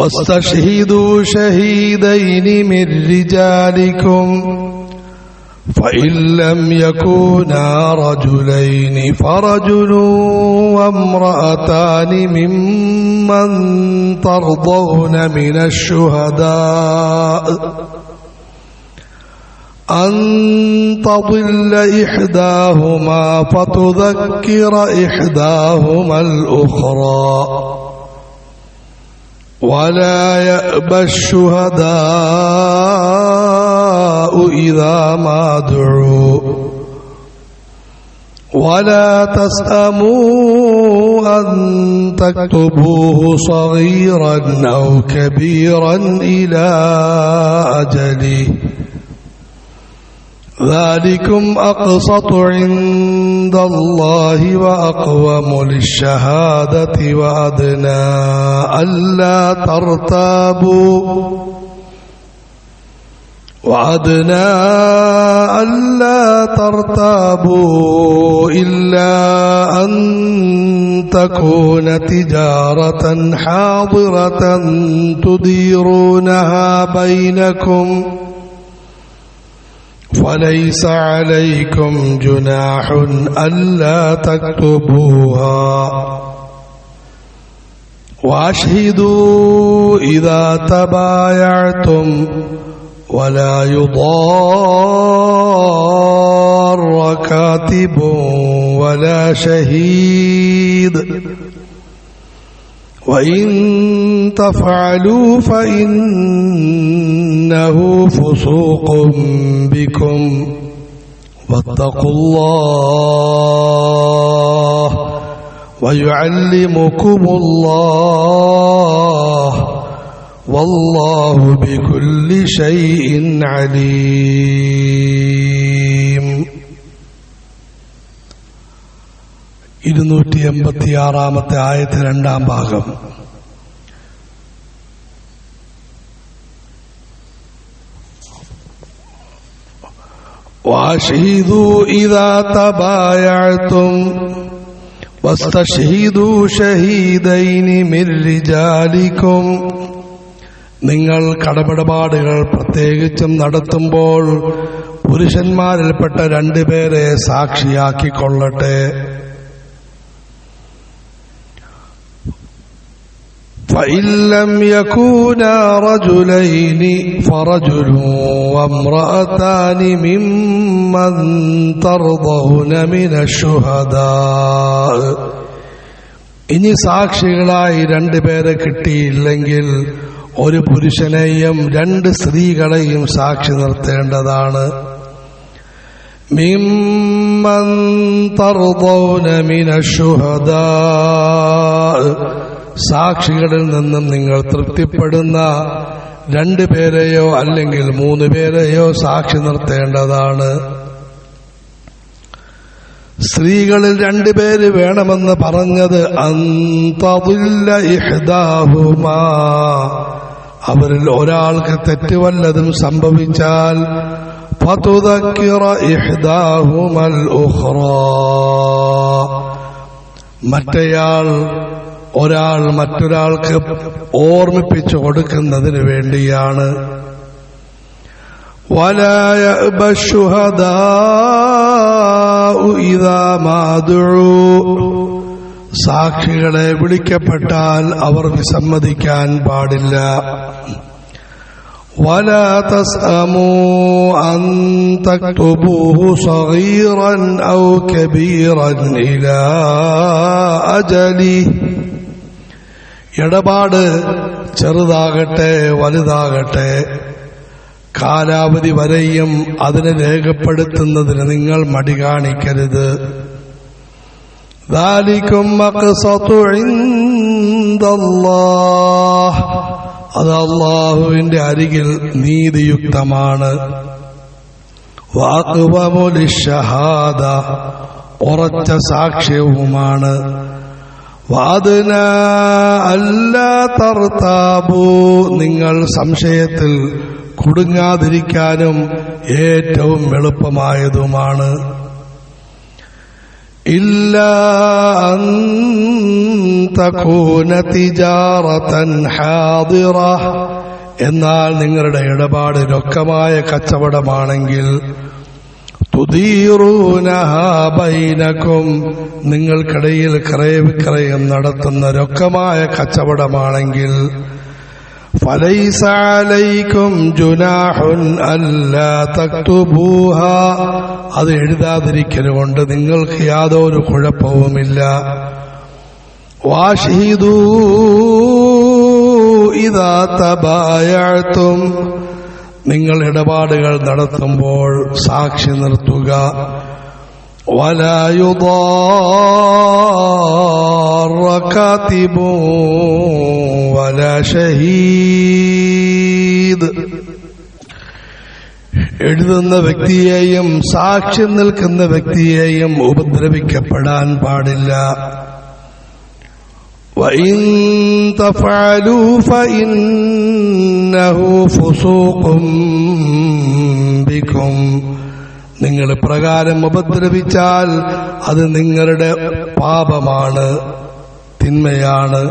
واستشهدوا شهيدين من رجالكم. فإن لم يكونا رجلين فرجل وامرأتان ممن ترضون من الشهداء. أن تضل إحداهما فتذكر إحداهما الأخرى. ولا يأبى الشهداء إذا ما دعوا. ولا تسأموا أن تكتبوه صغيرا أو كبيرا إلى أجله. ذلكم أقسط عند الله وأقوم للشهادة وأدنى ألا ترتابوا وأدنى ألا ترتابوا إلا أن تكون تجارة حاضرة تديرونها بينكم فليس عليكم جناح ألا تكتبوها. وأشهدوا إذا تبايعتم ولا يضار كاتب ولا شهيد. وإن تفعلوا فإنه فسوق بكم واتقوا الله ويعلمكم الله والله بكل شيء عليم ഇരുന്നൂറ്റി എൺപത്തിയാറാമത്തെ ആയത്ത് രണ്ടാം ഭാഗം واشهدوا إذا تبايعتم واستشهدوا شهيدين من رجالكم നിങ്ങൾ കടമിടപാടുകൾ പ്രത്യേകിച്ചും നടത്തുമ്പോൾ പുരുഷന്മാരിൽപ്പെട്ട രണ്ടുപേരെ സാക്ഷിയാക്കിക്കൊള്ളട്ടെ فإن لم يكونا رجلين فرجل وامرأتان ممن ترضون من الشهداء ഇനി സാക്ഷികളായി രണ്ടുപേരെ കിട്ടിയില്ലെങ്കിൽ ഒരു പുരുഷനെയും രണ്ട് സ്ത്രീകളെയും സാക്ഷി നിർത്തേണ്ടതാണ് മിമ്മൻ തർദൗന മിന ശുഹദാ സാക്ഷികളിൽ നിന്നും നിങ്ങൾ തൃപ്തിപ്പെടുന്ന രണ്ടു പേരെയോ അല്ലെങ്കിൽ മൂന്ന് പേരെയോ സാക്ഷി നിർത്തേണ്ടതാണ്. സ്ത്രീകളിൽ രണ്ടുപേര് വേണമെന്ന് പറഞ്ഞത് അന്തതുല്ല ഇഹ്ദാഹുമാ. അവരിൽ ഒരാൾക്ക് തെറ്റ് വല്ലതും സംഭവിച്ചാൽ മറ്റയാൾ ഒരാൾ മറ്റൊരാൾക്ക് ഓർമ്മിപ്പിച്ചു കൊടുക്കുന്നതിന് വേണ്ടിയാണ് ولا يأبى الشهداء إذا ما دعوا സാക്ഷികളെ വിളിക്കപ്പെട്ടാൽ അവർ വിസമ്മതിക്കാൻ പാടില്ല ولا تسأموا أن تكتبوه صغيرا أو كبيرا إلى أجله ഇടപാട് ചെറുതാകട്ടെ വലുതാകട്ടെ. കാലാവധി വരെയും അതിനെ രേഖപ്പെടുത്തുന്നതിന് നിങ്ങൾ മടി കാണിക്കരുത്. അത് അള്ളാഹുവിന്റെ അരികിൽ നീതിയുക്തമാണ്. വാക്കുവമുലി ഷഹാദ ഉറച്ച സാക്ഷ്യവുമാണ്. വാദന അല്ല തർത്താബു. നിങ്ങൾ സംശയത്തിൽ കുടുങ്ങാതിരിക്കാനും ഏറ്റവും എളുപ്പമായതുമാണ്. ഇല്ല അന്തകൂനതിജാറത്തൻ ഹാദിറ. എന്നാൽ നിങ്ങളുടെ ഇടപാട് രൊക്കമായ കച്ചവടമാണെങ്കിൽ ബൈനക്കും നിങ്ങൾക്കിടയിൽ ക്രയവിക്രയം നടത്തുന്ന രൊക്കമായ കച്ചവടമാണെങ്കിൽ فليس عليكم جناح ألا تكتبوها അത് എഴുതാതിരിക്കൽ കൊണ്ട് നിങ്ങൾക്ക് യാതൊരു കുഴപ്പവുമില്ല വാഷിദൂ ഇതാ തബായത്തും നിങ്ങൾ ഇടപാടുകൾ നടത്തുമ്പോൾ സാക്ഷി നിർത്തുക. വലായുധാറക്കാത്തിബോ വല ഷഹീദ്. എഴുതുന്ന വ്യക്തിയെയും സാക്ഷി നിൽക്കുന്ന വ്യക്തിയെയും ഉപദ്രവിക്കപ്പെടാൻ പാടില്ല. وإن تفعلوا فإنه فسوق بكم നിങ്ങൾ പ്രകാരം ഉപദ്രവിച്ചാൽ അത് നിങ്ങളുടെ പാപമാണ് തിന്മയാണ്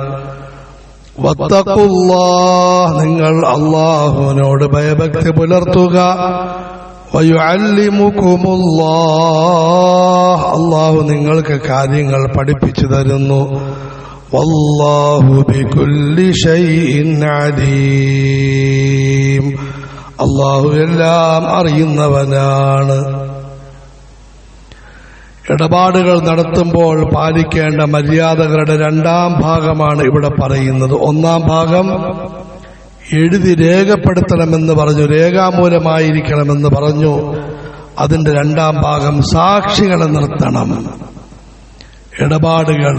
വത്തക്കുല്ലാ നിങ്ങൾ അള്ളാഹുവിനോട് ഭയഭക്തി പുലർത്തുക വയുഅല്ലിമുക്കുമുല്ലാ അള്ളാഹു നിങ്ങൾക്ക് കാര്യങ്ങൾ പഠിപ്പിച്ചു തരുന്നു വല്ലാഹു ബികുല്ലി شيء عليم അള്ളാഹു എല്ലാം അറിയുന്നവനാണ്. ഇടപാടുകൾ നടത്തുമ്പോൾ പാലിക്കേണ്ട മര്യാദകളുടെ രണ്ടാം ഭാഗമാണ് ഇവിടെ പറയുന്നത്. ഒന്നാം ഭാഗം എഴുതി രേഖപ്പെടുത്തണമെന്ന് പറഞ്ഞു രേഖാമൂലമായിരിക്കണമെന്ന് പറഞ്ഞു. അതിന്റെ രണ്ടാം ഭാഗം സാക്ഷികളെ നിർത്തണം. ഇടപാടുകൾ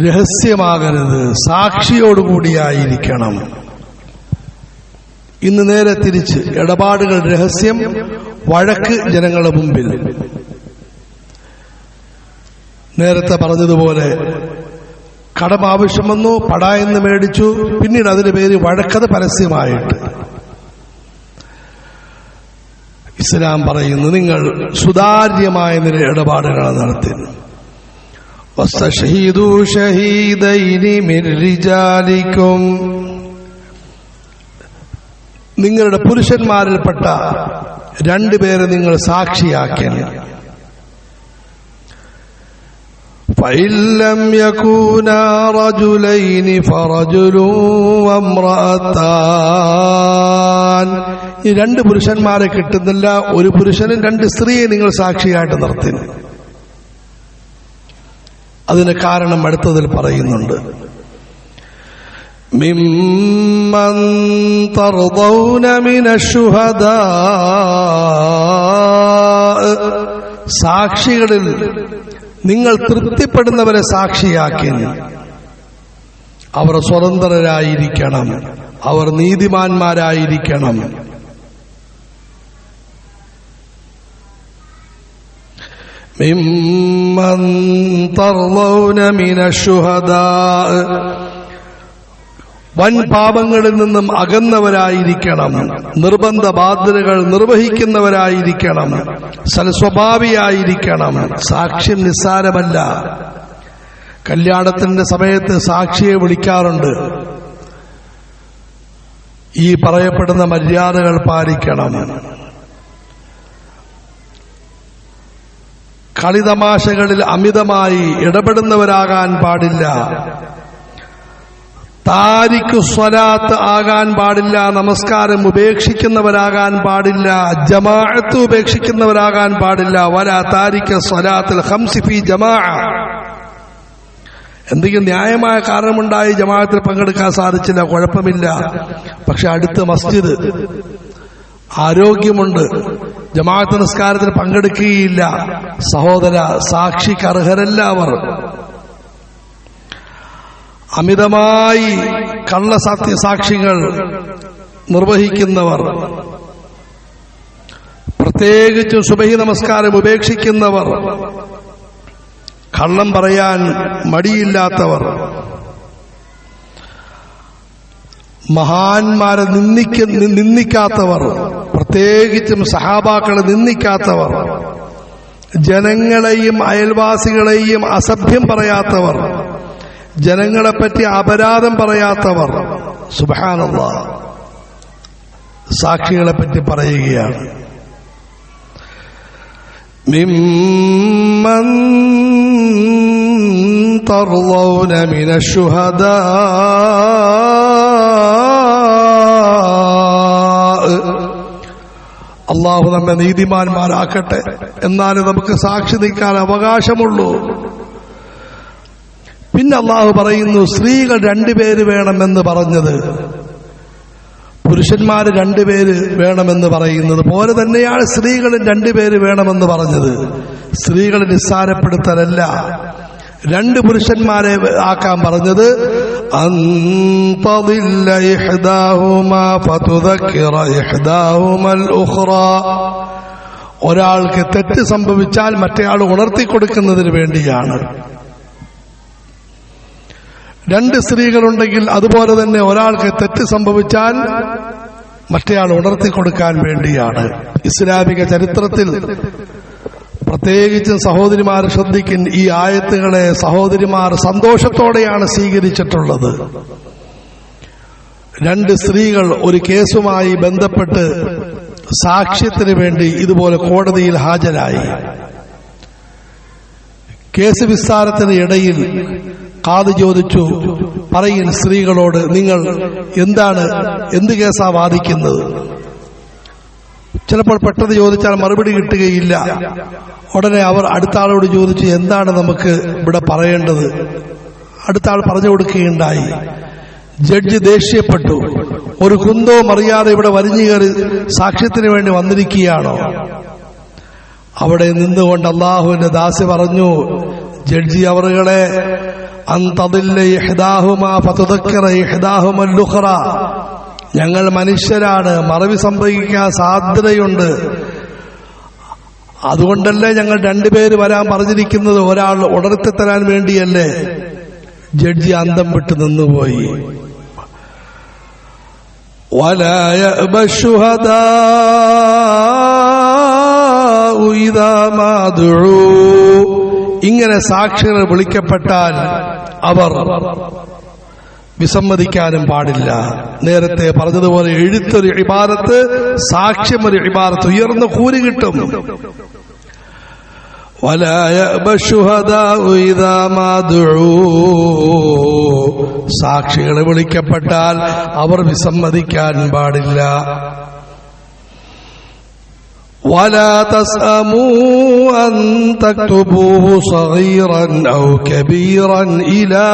രഹസ്യമാകരുത്. സാക്ഷിയോടുകൂടിയായിരിക്കണം. ഇന്ന് നേരെ തിരിച്ച് ഇടപാടുകൾ രഹസ്യം വഴക്ക് ജനങ്ങളുടെ മുമ്പിൽ. നേരത്തെ പറഞ്ഞതുപോലെ കടം ആവശ്യം വന്നു പടായെന്ന് മേടിച്ചു പിന്നീട് അതിന് പേര് വഴക്കത് പരസ്യമായിട്ട്. ഇസ്ലാം പറയുന്നു നിങ്ങൾ സുതാര്യമായ നില ഇടപാടുകൾ നടത്തി. واستشهدوا شهيدين من رجالكم നിങ്ങളുടെ പുരുഷന്മാരിൽപ്പെട്ട രണ്ടുപേരെ നിങ്ങൾ സാക്ഷിയാക്കണം فإن لم يكونا رجلين فرجل وامرأتان ഈ രണ്ട് പുരുഷന്മാരെ കിട്ടുന്നില്ല ഒരു പുരുഷനും രണ്ട് സ്ത്രീയെ നിങ്ങൾ സാക്ഷിയായിട്ട് നിർത്തി അതിന് കാരണം അടുത്തതിൽ പറയുന്നുണ്ട് ممن ترضون من الشهداء സാക്ഷികളിൽ നിങ്ങൾ തൃപ്തിപ്പെടുന്നവരെ സാക്ഷിയാക്കി അവർ സ്വതന്ത്രരായിരിക്കണം അവർ നീതിമാന്മാരായിരിക്കണം ممن ترضون من الشهداء വൻ പാപങ്ങളിൽ നിന്നും അകന്നവരായിരിക്കണം നിർബന്ധ ബാധ്യതകൾ നിർവഹിക്കുന്നവരായിരിക്കണം സൽസ്വഭാവിയായിരിക്കണം സാക്ഷ്യം നിസ്സാരമല്ല കല്യാണത്തിന്റെ സമയത്ത് സാക്ഷിയെ വിളിക്കാറുണ്ട് ഈ പറയപ്പെടുന്ന മര്യാദകൾ പാലിക്കണം കളിതമാശകളിൽ അമിതമായി ഇടപെടുന്നവരാകാൻ പാടില്ല. താരിക്കു സ്വലാത്ത് ആകാൻ പാടില്ല നമസ്കാരം ഉപേക്ഷിക്കുന്നവരാകാൻ പാടില്ല ജമാഅത്ത് ഉപേക്ഷിക്കുന്നവരാകാൻ പാടില്ല. വല താരിക്ക് സ്വലാത്തിൽ ഹംസിഫി ജമാ എന്തെങ്കിലും ന്യായമായ കാരണമുണ്ടായി ജമാഅത്തിൽ പങ്കെടുക്കാൻ സാധിച്ചില്ല കുഴപ്പമില്ല. പക്ഷെ അടുത്ത് മസ്ജിദ് ആരോഗ്യമുണ്ട്. ജമാഅത്ത് നിസ്കാരത്തിൽ പങ്കെടുക്കുകയില്ല. സഹോദര സാക്ഷിക്ക് അർഹരല്ല അവർ അമിതമായി കള്ളസത്യ സാക്ഷികൾ നിർവഹിക്കുന്നവർ. പ്രത്യേകിച്ചും സുബഹി നമസ്കാരം ഉപേക്ഷിക്കുന്നവർ. കള്ളം പറയാൻ മടിയില്ലാത്തവർ. മഹാന്മാരെ നിന്ദിക്ക നിന്ദിക്കാത്തവർ. പ്രത്യേകിച്ചും സഹാബാക്കളെ നിന്ദിക്കാത്തവർ ജനങ്ങളെയും അയൽവാസികളെയും അസഭ്യം പറയാത്തവർ ജനങ്ങളെപ്പറ്റി അപരാധം പറയാത്തവർ സുബാനുള്ള സാക്ഷികളെപ്പറ്റി പറയുകയാണ് ممن ترضون من الشهداء അള്ളാഹു നമ്മെ നീതിമാന്മാരാക്കട്ടെ. എന്നാലും നമുക്ക് സാക്ഷി നിൽക്കാൻ അവകാശമുള്ളൂ. പിന്നെ അള്ളാഹു പറയുന്നു സ്ത്രീകൾ രണ്ടുപേര് വേണമെന്ന് പറഞ്ഞത്. പുരുഷന്മാർ രണ്ടുപേര് വേണമെന്ന് പറയുന്നത് പോലെ തന്നെയാണ് സ്ത്രീകളും രണ്ടുപേര് വേണമെന്ന് പറഞ്ഞത്. സ്ത്രീകളെ നിസ്സാരപ്പെടുത്തലല്ല. രണ്ട് പുരുഷന്മാരെ ആക്കാൻ പറഞ്ഞത് അന്തദില്ല ഇഹ്ദാഹുമാ فتذكر إحداهما الأخرى ഒരാൾക്ക് തെറ്റ് സംഭവിച്ചാൽ മറ്റേയാൾ ഉണർത്തി കൊടുക്കുന്നതിന് വേണ്ടിയാണ്. രണ്ട് സ്ത്രീകളുണ്ടെങ്കിൽ അതുപോലെ തന്നെ ഒരാൾക്ക് തെറ്റ് സംഭവിച്ചാൽ മറ്റേയാൾ ഉണർത്തി കൊടുക്കാൻ വേണ്ടിയാണ്. ഇസ്ലാമിക ചരിത്രത്തിൽ പ്രത്യേകിച്ചും സഹോദരിമാർ ശ്രദ്ധിക്കും ഈ ആയത്തുകളെ സഹോദരിമാർ സന്തോഷത്തോടെയാണ് സ്വീകരിച്ചിട്ടുള്ളത്. രണ്ട് സ്ത്രീകൾ ഒരു കേസുമായി ബന്ധപ്പെട്ട് സാക്ഷ്യത്തിന് വേണ്ടി ഇതുപോലെ കോടതിയിൽ ഹാജരായി. കേസ് വിസ്താരത്തിന് ഇടയിൽ കാത് ചോദിച്ചു പറയും സ്ത്രീകളോട് നിങ്ങൾ എന്താണ് എന്ത് കേസാ വാദിക്കുന്നത്? ചിലപ്പോൾ പെട്ടെന്ന് ചോദിച്ചാൽ മറുപടി കിട്ടുകയില്ല. ഉടനെ അവർ അടുത്ത ആളോട് ചോദിച്ചു എന്താണ് നമുക്ക് ഇവിടെ പറയേണ്ടത്? അടുത്ത ആൾ പറഞ്ഞു കൊടുക്കുകയുണ്ടായി. ജഡ്ജ് ദേഷ്യപ്പെട്ടു. ഒരു കുന്തവും അറിയാതെ ഇവിടെ വലിഞ്ഞു കയറി സാക്ഷ്യത്തിന് വേണ്ടി വന്നിരിക്കുകയാണോ? അവിടെ നിന്നുകൊണ്ട് അള്ളാഹുവിന്റെ ദാസി പറഞ്ഞു ജഡ്ജി അവറുകളെ അന്തതില്ല ഇഹ്ദാഹുമാ ഫതുദക്കിറ ഇഹ്ദാഹുമൽ ലുഖറ ഞങ്ങൾ മനുഷ്യരാണ് മറവി സംഭവിക്കാൻ സാധ്യതയുണ്ട് അതുകൊണ്ടല്ലേ ഞങ്ങൾ രണ്ടുപേര് വരാൻ പറഞ്ഞിരിക്കുന്നത് ഒരാൾ ഉണർത്തി തരാൻ വേണ്ടിയല്ലേ ജഡ്ജി അന്തം വിട്ട് നിന്നുപോയി ولا يأبى الشهداء إذا ما دعوا ഇങ്ങനെ സാക്ഷികൾ വിളിക്കപ്പെട്ടാൽ അവർ വിസമ്മതിക്കാനും പാടില്ല. നേരത്തെ പറഞ്ഞതുപോലെ എഴുത്തൊരു ഇബാരത്ത് സാക്ഷ്യം ഒരു ഇബാരത്ത് ഉയർന്ന കൂലി കിട്ടും. സാക്ഷികളെ വിളിക്കപ്പെട്ടാൽ അവർ വിസമ്മതിക്കാൻ പാടില്ല. ولا تسأموا أن تكتبوه صغيرا أو كبيرا إلى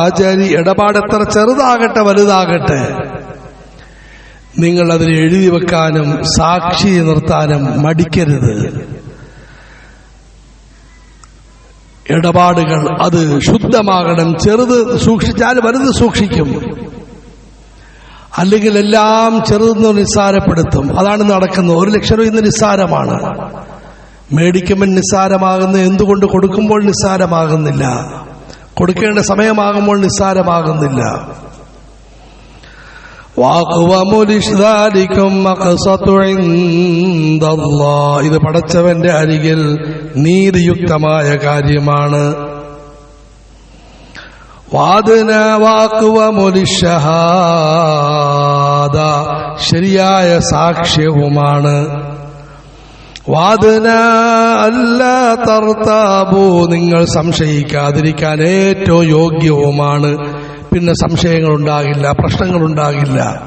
أجل ഇടപാട് എത്ര ചെറുതാകട്ടെ വലുതാകട്ടെ നിങ്ങൾ അതിന് എഴുതി വെക്കാനും സാക്ഷി നിർത്താനും മടിക്കരുത് ഇടപാടുകൾ അത് ശുദ്ധമാകണം ചെറുത് സൂക്ഷിച്ചാൽ വലുത് സൂക്ഷിക്കും അല്ലെങ്കിൽ എല്ലാം ചെറുതെന്ന് നിസ്സാരപ്പെടുത്തും. അതാണ് നടക്കുന്നത്. ഒരു ലക്ഷം രൂപ ഇന്ന് നിസ്സാരമാണ്. മേടിക്കുമ്പോൾ നിസ്സാരമാകുന്ന എന്തുകൊണ്ട് കൊടുക്കുമ്പോൾ നിസ്സാരമാകുന്നില്ല? കൊടുക്കേണ്ട സമയമാകുമ്പോൾ നിസ്സാരമാകുന്നില്ല. ഇത് പടച്ചവന്റെ അരികിൽ നീതിയുക്തമായ കാര്യമാണ്. വാദന വാക്കുവ വാക്കുവമൊലിഷഹാദ ശരിയായ സാക്ഷ്യവുമാണ്. വാദന അല്ല തർത്താബു. നിങ്ങൾ സംശയിക്കാതിരിക്കാൻ ഏറ്റവും യോഗ്യവുമാണ്. പിന്നെ പ്രശ്നങ്ങൾ ഉണ്ടാകില്ല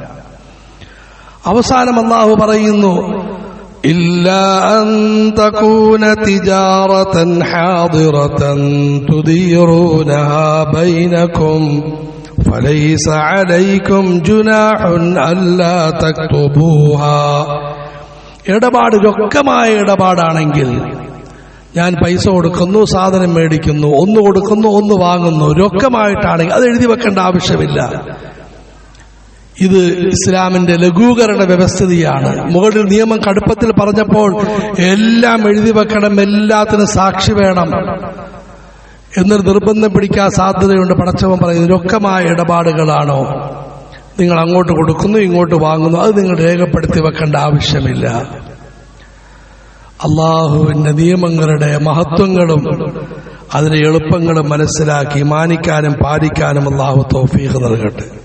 അവസാനം അള്ളാഹു പറയുന്നു إلا أن تكون تجارة حاضرة تديرونها بينكم فليس عليكم جناح ألا تكتبوها ഇടപാട് രൊക്കമായ ഇടപാടാണെങ്കിൽ ഞാൻ പൈസ കൊടുക്കുന്നു സാധനം മേടിക്കുന്നു ഒന്ന് കൊടുക്കുന്നു ഒന്ന് വാങ്ങുന്നു രൊക്കമായിട്ടാണെങ്കിൽ അത് എഴുതി വെക്കേണ്ട ആവശ്യമില്ല ഇത് ഇസ്ലാമിന്റെ ലഘൂകരണ വ്യവസ്ഥിതിയാണ്. മുകളിൽ നിയമം കടുപ്പത്തിൽ പറഞ്ഞപ്പോൾ എല്ലാം എഴുതി വെക്കണം എല്ലാത്തിനും സാക്ഷി വേണം എന്നൊരു നിർബന്ധം പിടിക്കാൻ സാധ്യതയുണ്ട് പടച്ചവൻ പറയുന്നത് രൊക്കമായ ഇടപാടുകളാണോ? നിങ്ങൾ അങ്ങോട്ട് കൊടുക്കുന്നു ഇങ്ങോട്ട് വാങ്ങുന്നു. അത് നിങ്ങൾ രേഖപ്പെടുത്തി വെക്കേണ്ട ആവശ്യമില്ല. അള്ളാഹുവിന്റെ നിയമങ്ങളുടെ മഹത്വങ്ങളും അതിന്റെ എളുപ്പങ്ങളും മനസ്സിലാക്കി മാനിക്കാനും പാലിക്കാനും അള്ളാഹു തൗഫീഖ് നൽകട്ടെ.